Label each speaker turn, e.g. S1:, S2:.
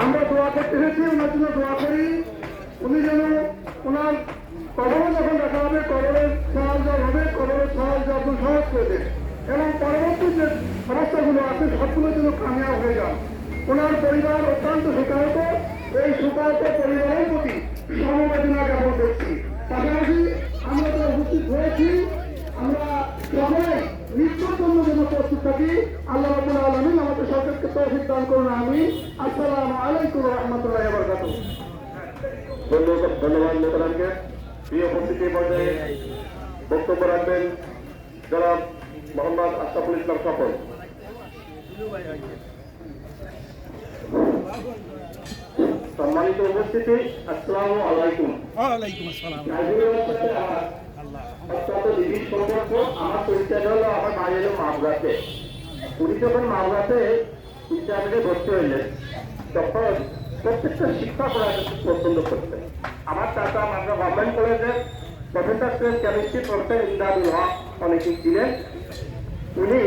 S1: আমরা দোয়া করতে এসেছি ওনার জন্য দোয়া করি। উনি যেন ওনার কবরে যখন দেখা হবে, কবরের সাহায্য হবে, কবরের সাহায্য আপনি সহজ করে এবং পরবর্তী যে সমস্যাগুলো আছে, সবগুলো যেন কামিয়াব হয়ে যান। ওনার পরিবার অত্যন্ত শোকাহত এই শোকাহত পরিবারের প্রতি সমবেদনা জ্ঞাপন করছি। পাশাপাশি আমরা তো উপস্থিত হয়েছি। আমরা জন্য যেন প্রস্তুত থাকি আল্লাহ রাবুল আলমিন আমাদের সরকারকে তৌফিক দান করুন আমি আসসালামু আলাইকুম রহমতুল্লাহ বরকাত
S2: ধন্যবাদ মোতারামকে প্রিয় উপস্থিতি পর্যায়ে বক্তব্য রাখবেন জনাব মোহাম্মদ আশরাফুল ইসলাম সফল। সম্মানিত উপস্থিতি আসসালামু আলাইকুম।
S3: ওয়ালাইকুম আসসালাম।
S2: অত্যন্ত সম্পর্ক আমার পরিচয় মামলাতে উনি যখন মামলাতে ইসলামে ভর্তি হইলেন তখন প্রত্যেকটা শিক্ষা করার পছন্দ করতেন। আমার চাচা আমরা গভর্নমেন্ট কলেজের professor chemistry professor Imdadul Haque অনেকেই ছিলেন। উনি